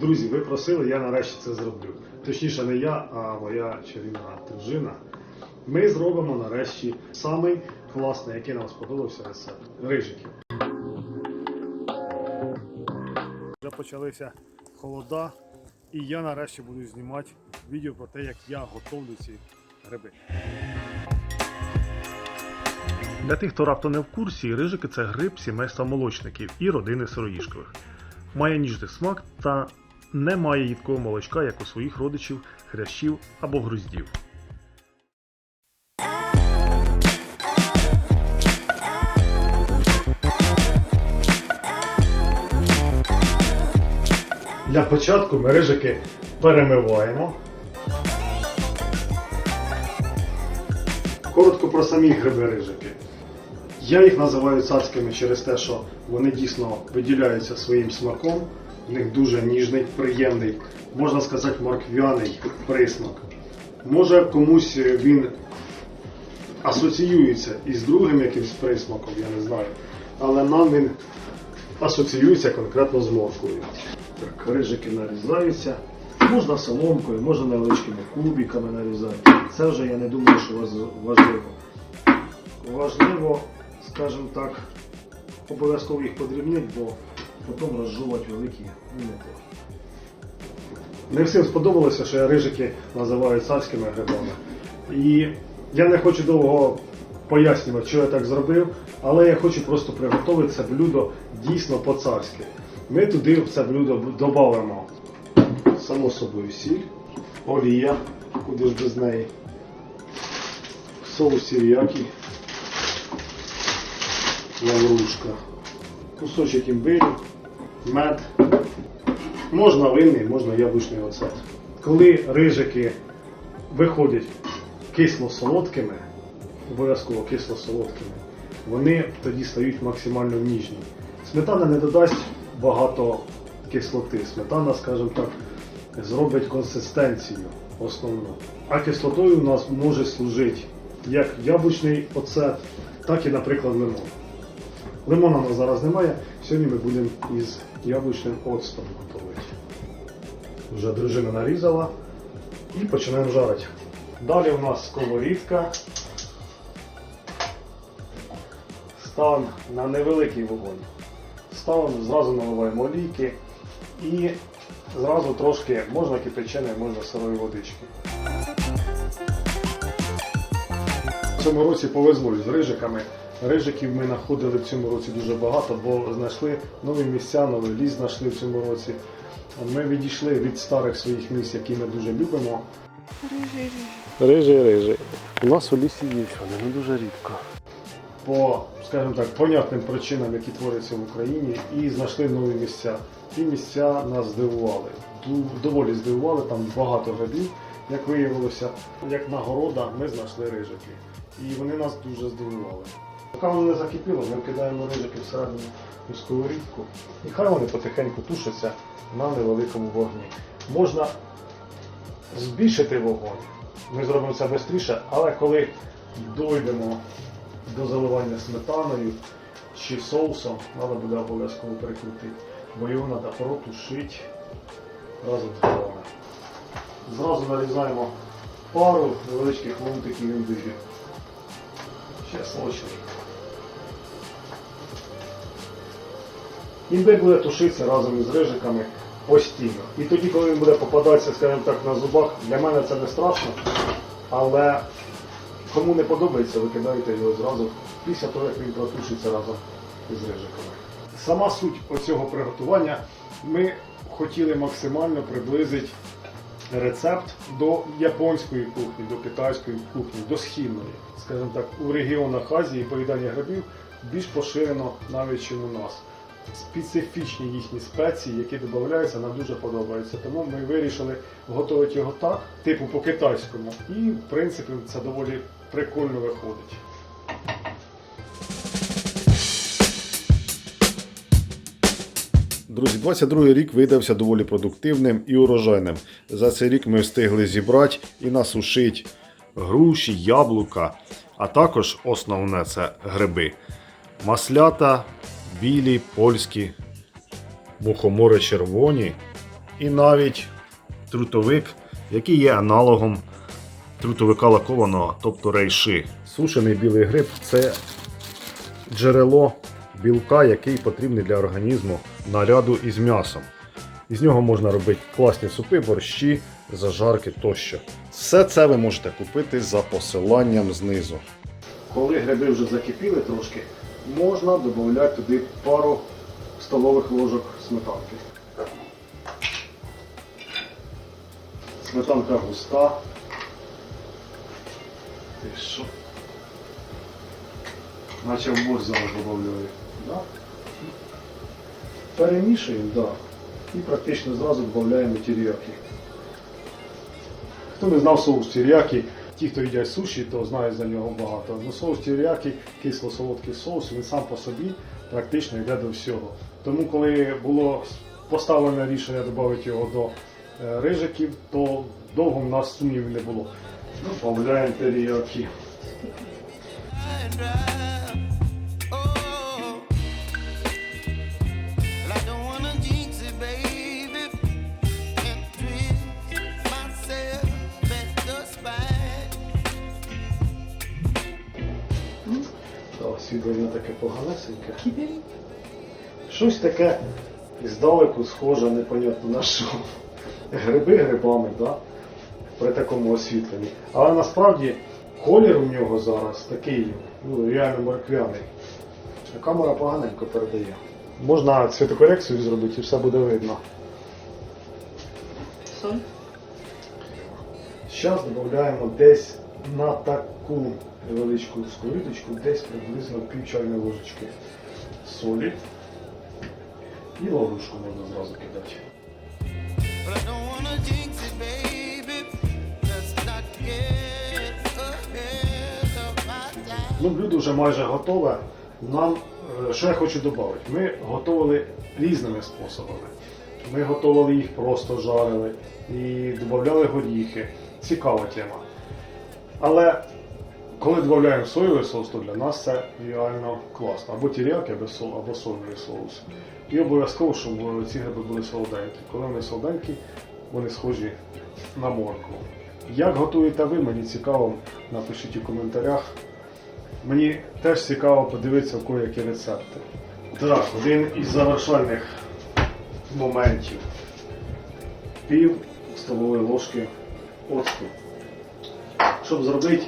Друзі, ви просили, я нарешті це зроблю. Точніше, не я, а моя чарівна дружина. Ми зробимо нарешті самий класний, який нам сподобався рецепт. Рижики. Вже почалися холода, і я нарешті буду знімати відео про те, як я готовлю ці гриби. Для тих, хто раптом не в курсі, рижики це гриб сімейства молочників і родини сироїшкових. Має ніжний смак та не має їдкого молочка, як у своїх родичів, хрящів або груздів. Для початку ми рижики перемиваємо. Коротко про самі гриби рижики. Я їх називаю цацькими через те, що вони дійсно виділяються своїм смаком. В них дуже ніжний, приємний, можна сказати, морквяний присмак. Може комусь він асоціюється із другим якимсь присмаком, я не знаю. Але нам він асоціюється конкретно з морквою. Так, рижики нарізаються. Можна соломкою, можна невеличкими кубиками нарізати. Це вже я не думаю, що важливо. Важливо, скажімо так, обов'язково їх подрібнити, бо потім розжувати великі ну, не всім сподобалося, що я рижики називаю царськими грибами. І я не хочу довго пояснювати, що я так зробив, але я хочу просто приготувати це блюдо дійсно по-царськи. Ми туди це блюдо додамо само собою сіль, олія, куди ж без неї, соус сіріякі, лаврушка, кусочок імбирю, мед. Можна винний, можна яблучний оцет. Коли рижики виходять кисло-солодкими, обов'язково кисло-солодкими, вони тоді стають максимально ніжні. Сметана не додасть багато кислоти. Сметана, скажімо так, зробить консистенцію основну. А кислотою у нас може служити як яблучний оцет, так і, наприклад, лимон. Лимона у нас зараз немає. Сьогодні ми будемо із яблучним оцтом готувати. Вже дружина нарізала і починаємо жарити. Далі у нас сковорідка. Ставимо на невеликий вогонь. Ставимо, зразу наливаємо олійки і зразу трошки можна кипяченої, можна сирої водички. В цьому році повезло з рижиками. Рижиків ми знаходили в цьому році дуже багато, бо знайшли нові місця, новий ліс знайшли в цьому році. Ми відійшли від старих своїх місць, які ми дуже любимо. Рижий, рижий. У нас у лісі є вони, ну дуже рідко. По, скажімо так, понятним причинам, які творяться в Україні, і знайшли нові місця. Ті місця нас здивували. Доволі здивували, там багато грибів, як виявилося. Як нагорода ми знайшли рижики. І вони нас дуже здивували. Поки воно не закипіло, ми кидаємо рижики всередину у сковорідку. І хай вони потихеньку тушаться на невеликому вогні. Можна збільшити вогонь. Ми зробимо це швидше, але коли дойдемо до заливання сметаною чи соусом, треба буде обов'язково прикрутити, бо його треба протушити разом з головами. Зразу нарізаємо пару невеличких ломтиків імбирю. Ще сочний. Імбир буде тушитися разом із рижиками постійно. І тоді, коли він буде попадатися, скажімо так, на зубах, для мене це не страшно, але кому не подобається, викидайте його зразу після того, як він протушиться разом із рижиками. Сама суть оцього приготування ми хотіли максимально приблизити рецепт до японської кухні, до китайської кухні, до східної. Скажімо так, у регіонах Азії поїдання грибів більш поширено навіть ніж у нас. Специфічні їхні спеції, які додаються, нам дуже подобаються. Тому ми вирішили готувати його так, типу по-китайському. І в принципі це доволі прикольно виходить. Друзі, 22-й рік видався доволі продуктивним і урожайним. За цей рік ми встигли зібрати і насушити груші, яблука, а також основне це гриби. Маслята, білі, польські, мухомори червоні і навіть трутовик, який є аналогом трутовика лакованого, тобто рейши. Сушений білий гриб це джерело білка, який потрібний для організму наряду із м'ясом. Із нього можна робити класні супи, борщі, зажарки тощо. Все це ви можете купити за посиланням знизу. Коли гриби вже закипіли трошки, можна додати туди пару столових ложок сметанки. Сметанка густа. Ти що? Наче в борщ зараз додаю. Да? Перемішуємо, да. І практично зразу додаємо тіріяки. Хто не знав соус тіріякі, ті, хто їдять суші, то знають за нього багато. Ну, соус тіріякі, кисло-солодкий соус, він сам по собі практично йде до всього. Тому, коли було поставлене рішення додати його до е, рижиків, то довго в нас сумнівів не було. Додаємо теріякі. Освітлення таке поганесеньке. Щось таке здалеку схоже, непонятно на що. Гриби грибами, да? при такому освітленні. Але насправді колір у нього зараз такий ну, реально морквяний. А камера поганенько передає. Можна цвітокорекцію зробити і все буде видно. Соль. Зараз додаємо десь на таку невеличку сковорідочку, десь приблизно пів чайної ложечки солі. І лаврушку можна зразу кидати. Ну, блюдо вже майже готове. Нам, е, що я хочу додати? Ми готували різними способами. Ми готували їх просто жарили і додавали горіхи. Цікава тема. Але коли додаємо соєвий соус, то для нас це реально класно. Або тіряки, або, соєвий соус. І обов'язково, щоб е, ці гриби були солоденькі. Коли вони солоденькі, вони схожі на моркву. Як готуєте ви, мені цікаво, напишіть у коментарях. Мені теж цікаво подивитися, у кого які рецепти. Так, один із завершальних моментів. Пів столової ложки оцту. Щоб зробити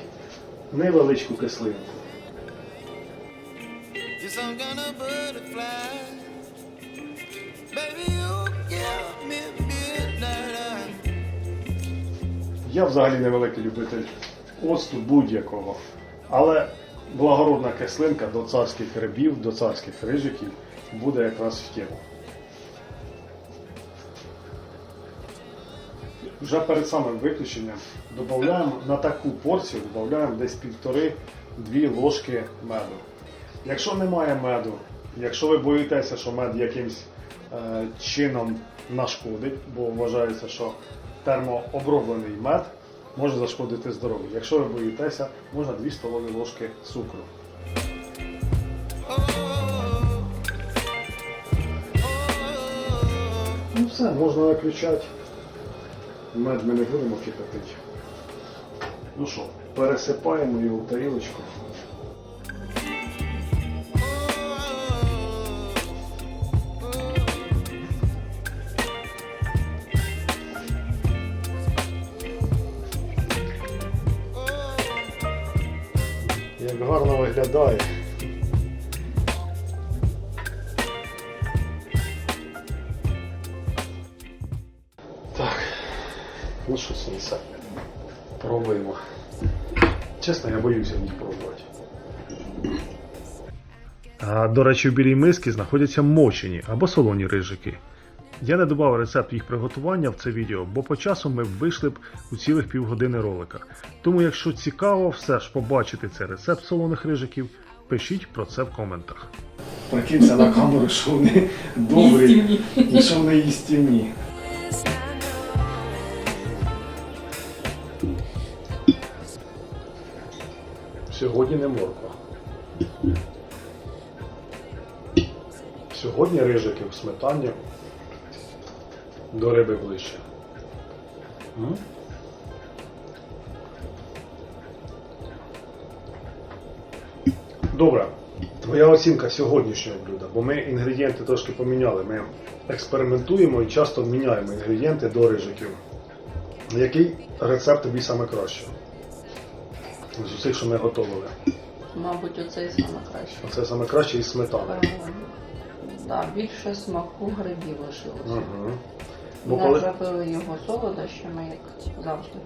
невеличку кислинку. Я взагалі невеликий любитель оцту будь-якого. Але благородна кислинка до царських грибів, до царських рижиків буде якраз в тему. Вже перед самим виключенням додаємо на таку порцію додаємо десь півтори-дві ложки меду. Якщо немає меду, якщо ви боїтеся, що мед якимсь е, чином нашкодить, бо вважається, що термооброблений мед може зашкодити здоров'ю. Якщо ви боїтеся, можна 2 столові ложки цукру. Ну все, можна виключати. Мед ми не будемо кипятити. Ну що, пересипаємо його в тарілочку. Як гарно виглядає. Ну що сонце. Пробуємо. Чесно, я боюся їх пробувати. А, до речі, в білій мисці знаходяться мочені або солоні рижики. Я не додав рецепт їх приготування в це відео, бо по часу ми вийшли б у цілих півгодини ролика. Тому, якщо цікаво все ж побачити цей рецепт солоних рижиків, пишіть про це в коментах. Прикинься на камеру, що вони добрі і що вони їстівні. Сьогодні не морква. Сьогодні рижики в сметані До риби ближче. М? Добре. Твоя оцінка сьогоднішнього блюда, бо ми інгредієнти трошки поміняли. Ми експериментуємо і часто міняємо інгредієнти до рижиків. Який рецепт тобі саме краще? З усіх, що ми готували. Мабуть, оцей саме краще. Це саме краще із сметани. Да, більше смаку грибів лишилося. Угу. Бо Не коли... забили його солодощами, як завжди.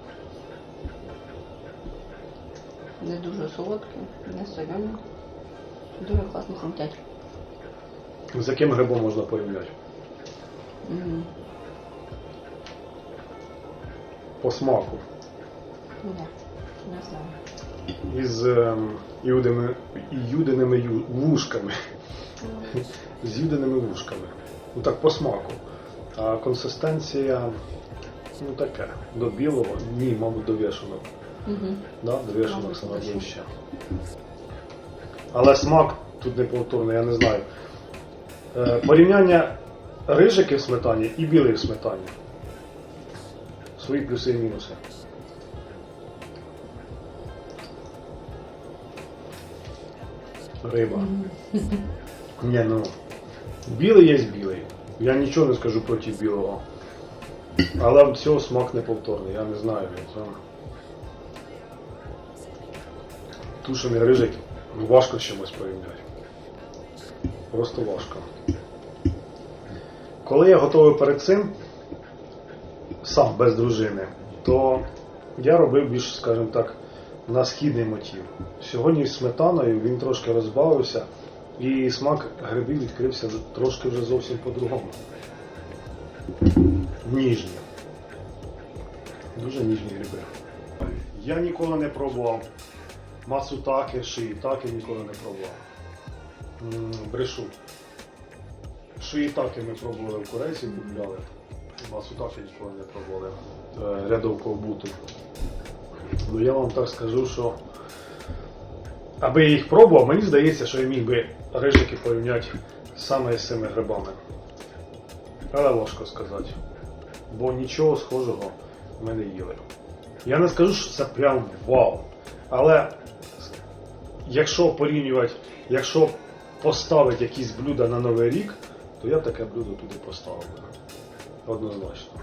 Не дуже солодкі, не солені. Дуже класно хрумтять. З яким грибом можна порівняти? Угу. По смаку. Ні, не знаю. Із ем, іудими, іюдиними вушками. З юдиними вушками. Ну так по смаку. А консистенція, ну таке. До білого, ні, мабуть, до вішаного. Угу. Да? До Мабуть, саме ближче. Але смак тут неповторний, я не знаю. Е, порівняння рижики в сметані і білий в сметані. Свої плюси і мінуси. Риба. Ні, ну. Білий є білий. Я нічого не скажу проти білого. Але цього смак неповторний, я не знаю. Це... Тушений рижик ну, важко з чимось порівняти. Просто важко. Коли я готував перед цим, сам без дружини, то я робив більш, скажімо так, на східний мотив. Сьогодні з сметаною він трошки розбавився, і смак грибів відкрився трошки вже зовсім по-другому. Ніжні. Дуже ніжні гриби. Я ніколи не пробував мацутаки, шиїтаки ніколи не пробував. Брешу. Шиїтаки ми пробували в Корейці, купляли. Мацутаки ніколи не пробували. Е, буту. Ну я вам так скажу, що аби я їх пробував, мені здається, що я міг би рижики порівняти саме з цими грибами. Але важко сказати. Бо нічого схожого ми не їли. Я не скажу, що це прям вау. Але якщо порівнювати, якщо поставити якісь блюда на Новий рік, то я б таке блюдо туди поставив. Однозначно.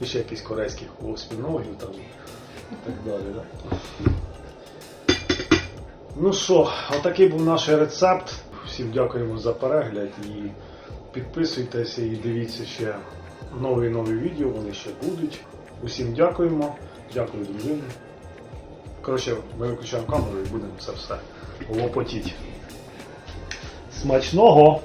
І ще якісь корейських восьминогів там і так далі. Да? Ну що, отакий був наш рецепт. Всім дякуємо за перегляд і підписуйтеся і дивіться ще нові нові відео, вони ще будуть. Усім дякуємо. Дякую, дружині. Коротше, ми виключаємо камеру і будемо це все лопотіть. Смачного!